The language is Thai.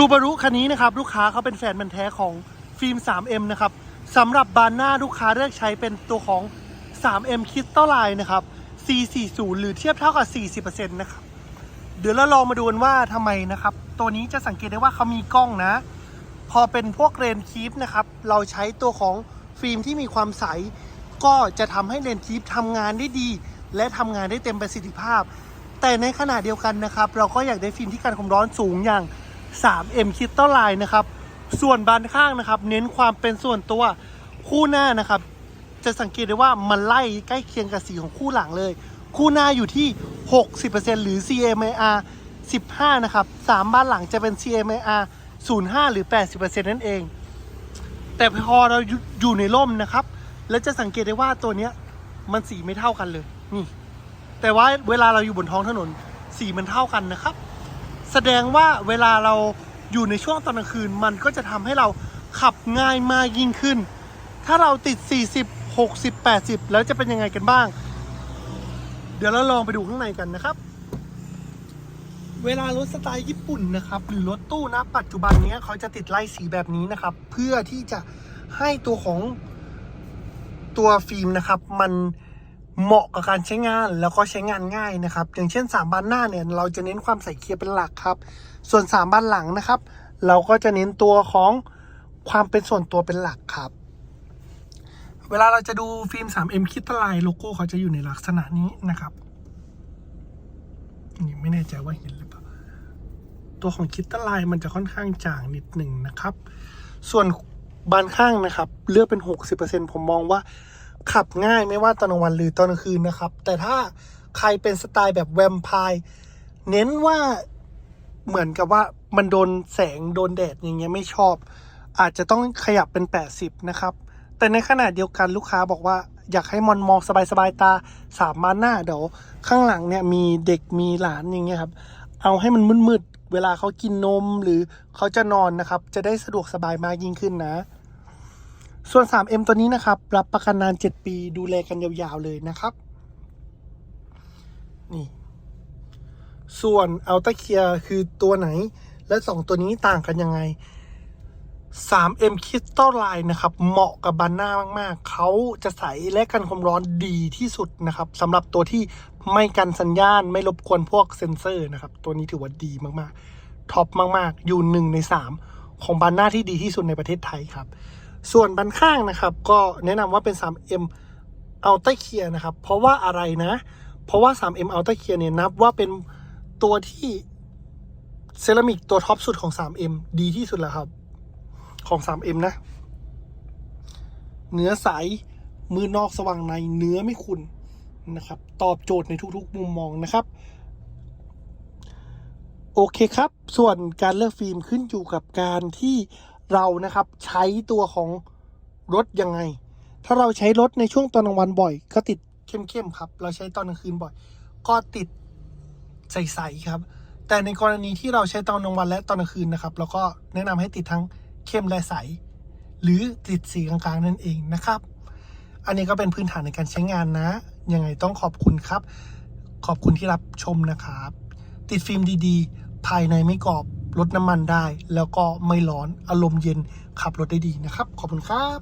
ซูบารุคันนี้นะครับ ลูกค้าเขาเป็นแฟนมันธุ์แท้ของฟิล์ม 3M นะครับสำหรับบานหน้าลูกค้าเลือกใช้เป็นตัวของ 3M คิดเท่าไลน์นะครับ C40 หรือเทียบเท่ากับ 40%นะครับ เดี๋ยวเราลองมาดูกันว่าทำไมนะครับ ตัวนี้จะสังเกตได้ว่าเขามีกล้องนะ พอเป็นพวกเรนคีฟนะครับ เราใช้ตัวของฟิล์มที่มีความใส ก็จะทำให้เรนคีฟทำงานได้ดี และทำงานได้เต็มประสิทธิภาพ แต่ในขณะเดียวกันนะครับ เราก็อยากได้ฟิล์มที่กันความร้อนสูงอย่าง 3M คิดต้นลายนะครับ ส่วนบานข้างนะครับ เน้นความเป็นส่วนตัวคู่หน้านะครับ จะสังเกตได้ว่ามันไล่ใกล้เคียงกับสีของคู่หลังเลย คู่หน้าอยู่ที่ 60%หรือ CMAR 15 นะครับ 3 บ้านหลังจะเป็น CMAR 05 หรือ 80%นั่นเอง แต่พอเราอยู่อยู่ในร่มนะครับ แล้วจะสังเกตได้ว่าตัวเนี้ยมันสีไม่เท่ากันเลย นี่ แต่ว่าเวลาเราอยู่บนท้องถนนสีมันเท่ากันนะครับ แสดงว่าเวลาเราอยู่ในช่วงตอนกลางคืน มันก็จะทำให้เราขับง่ายมากยิ่งขึ้น ถ้าเราติด 40 60 80 แล้วจะเป็นยังไงกันบ้าง เดี๋ยวเราลองไปดูข้างในกันนะครับ เวลารถสไตล์ญี่ปุ่นนะครับ หรือรถตู้นะปัจจุบันนี้เขาจะติดไล่สีแบบนี้นะครับ เพื่อที่จะให้ตัวของตัวฟิล์มนะครับ มัน เหมาะกับการใช้งานแล้วก็ใช้งานง่ายนะครับ อย่างเช่น 3 บานหน้าเนี่ยเราจะเน้นความใสเคลียร์เป็นหลักครับ ส่วน 3 บานหลังนะครับ เราก็จะเน้นตัวของความเป็นส่วนตัวเป็นหลักครับ เวลาเราจะดูฟิล์ม 3M คิดทลายโลโก้เขาจะอยู่ในลักษณะนี้นะครับนี่ไม่แน่ใจว่าเห็นหรือเปล่าตัวของคิดตะไลน์มันจะค่อนข้างจางนิดหนึ่งนะครับ ส่วนบานข้างนะครับ เลือกเป็น 60%ผมมองว่า ขับง่ายไม่ว่าตอนกลางวันหรือตอนกลางคืนนะครับ แต่ถ้าใครเป็นสไตล์แบบแวมไพร์เน้นว่าเหมือนกับว่ามันโดนแสงโดนแดดอย่างเงี้ยไม่ชอบ อาจจะต้องขยับเป็น 80 นะครับ แต่ในขณะเดียวกันลูกค้าบอกว่าอยากให้มอนมองสบายๆตาสามมาหน้าเดี๋ยวข้างหลังเนี่ยมีเด็กมีหลานอย่างเงี้ยครับ เอาให้มันมืดๆเวลาเขากินนมหรือเขาจะนอนนะครับ จะได้สะดวกสบายมากยิ่งขึ้นนะ ส่วน 3M ตัวนี้นะครับ รับประกันนาน 7 ปีดูแลกันยาวๆเลยนะครับ นี่ ส่วน a l t a c a r e คือตัวไหน และ 2 ตัวนี้ต่างกันยังไง 3M Crystal Line นะครับ เหมาะกับบันหน้ามากๆ เขาจะใสและกันความร้อนดีที่สุดนะครับสำหรับตัวที่ไม่กันสัญญาณไม่รบกวนพวกเซ็นเซอร์นะครับ ตัวนี้ถือว่าดีมากๆท็อปมากๆ อยู่หนึ่งใน 3 ของบันหน้าที่ดีที่สุดในประเทศไทยครับ ส่วนบันข้างนะครับ ก็แนะนำว่าเป็น 3M Ultra Clear นะครับ เพราะว่าอะไรนะ เพราะว่า 3M Ultra Clear เนี่ยนับว่าเป็นตัวที่เซรามิกตัวท็อปสุดของ 3M ดีที่สุดแล้วครับ ของ 3M นะ เนื้อใสมือนอกสว่างในเนื้อไม่ขุ่นนะครับ ตอบโจทย์ในทุกๆมุมมองนะครับ โอเคครับ ส่วนการเลือกฟิล์มขึ้นอยู่กับการที่ เรานะครับใช้ตัวของรถยังไง ถ้าเราใช้รถในช่วงตอนกลางวันบ่อย ก็ติดเข้มๆครับ เราใช้ตอนกลางคืนบ่อย ก็ติดใสๆครับ แต่ในกรณีที่เราใช้ตอนกลางวันและตอนกลางคืนนะครับเราก็แนะนำให้ติดทั้งเข้มและใส หรือติดสีกลางๆนั่นเองนะครับ อันนี้ก็เป็นพื้นฐานในการใช้งานนะ ยังไงต้องขอบคุณครับ ขอบคุณที่รับชมนะครับ ติดฟิล์มดีๆ ภายในไม่กรอบ ลดน้ำมันได้ แล้วก็ไม่ร้อนอารมณ์เย็นขับรถได้ดีนะครับ ขอบคุณครับ